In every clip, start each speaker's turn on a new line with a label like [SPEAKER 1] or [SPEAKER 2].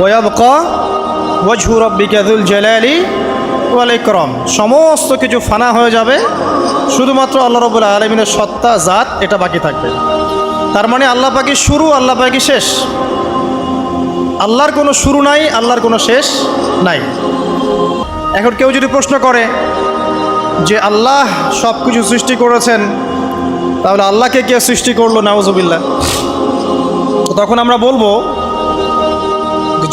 [SPEAKER 1] ওয়াবকা ওয়াজহু রব্বিকা যুল জালালি ওয়াল ইকরাম। সমস্ত কিছু ফানা হয়ে যাবে। শুধুমাত্র আল্লাহ রবুল্লা আলমিনের সত্তা, জাত, এটা বাকি থাকবে। তার মানে আল্লাহ পাকি শুরু, আল্লাহ পাকি শেষ। আল্লাহর কোনো শুরু নাই, আল্লাহর কোনো শেষ নাই। এখন কেউ যদি প্রশ্ন করে যে আল্লাহ সব কিছু সৃষ্টি করেছেন, তাহলে আল্লাহকে কে সৃষ্টি করল নাওজবিল্লা তো তখন আমরা বলব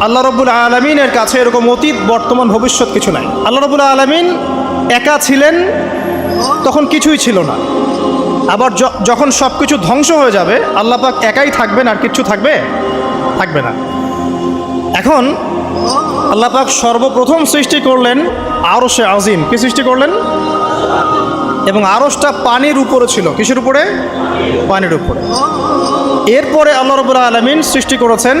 [SPEAKER 1] আল্লাহ রব্বুল আলমিনের কাছে এরকম অতীত, বর্তমান, ভবিষ্যৎ কিছু নাই। আল্লাহ রব্বুল আলমিন একা ছিলেন, তখন কিছুই ছিল না। আবার যখন সব কিছু ধ্বংস হয়ে যাবে, আল্লাহ পাক একাই থাকবেন আর কিচ্ছু থাকবে থাকবে না। এখন আল্লাহ পাক সর্বপ্রথম সৃষ্টি করলেন আরও সে আজিম। কি সৃষ্টি করলেন? এবং আরসটা পানির উপরে ছিল। কিসের উপরে? পানির উপরে। এরপরে আল্লাহ রবুল্লা আলমিন সৃষ্টি করেছেন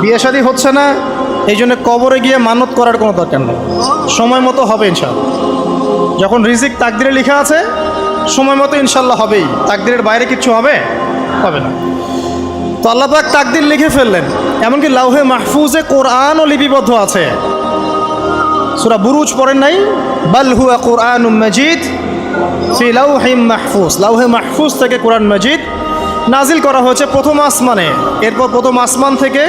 [SPEAKER 1] বিয়ে শাদী হচ্ছে না, এই জন্য কবরে গিয়ে মানত করার কোনো দরকার নেই। সময় মতো হবে ইনশাল্লাহ যখন রিজিক তাকদিরে লেখা আছে, সময় মতো ইনশাল্লাহ হবেই। তাকদিরের বাইরে কিচ্ছু হবে? হবে না। তো আল্লাহ তাকদির লিখে ফেললেন, এমনকি লাউহে মাহফুজে কোরআনও লিপিবদ্ধ আছে। সুরা বুরুজ পড়েন নাই? বাল হুয়া কোরআন মজিদ ফি লাউহিম মাহফুজ। লাউহে মাহফুজ থেকে কোরআন মজিদ নাজিল করা হয়েছে প্রথম আসমানে। এরপর প্রথম আসমান থেকে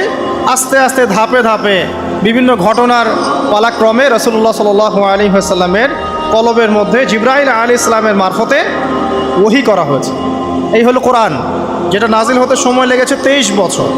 [SPEAKER 1] আস্তে আস্তে ধাপে ধাপে বিভিন্ন ঘটনার পালাক্রমে রসুল্লাহ সাল আলী কলবের মধ্যে জিব্রাহিল আলী ইসলামের মারফতে ওহি করা হয়েছে। এই হলো কোরআন, যেটা নাজিল হতে সময় লেগেছে তেইশ বছর।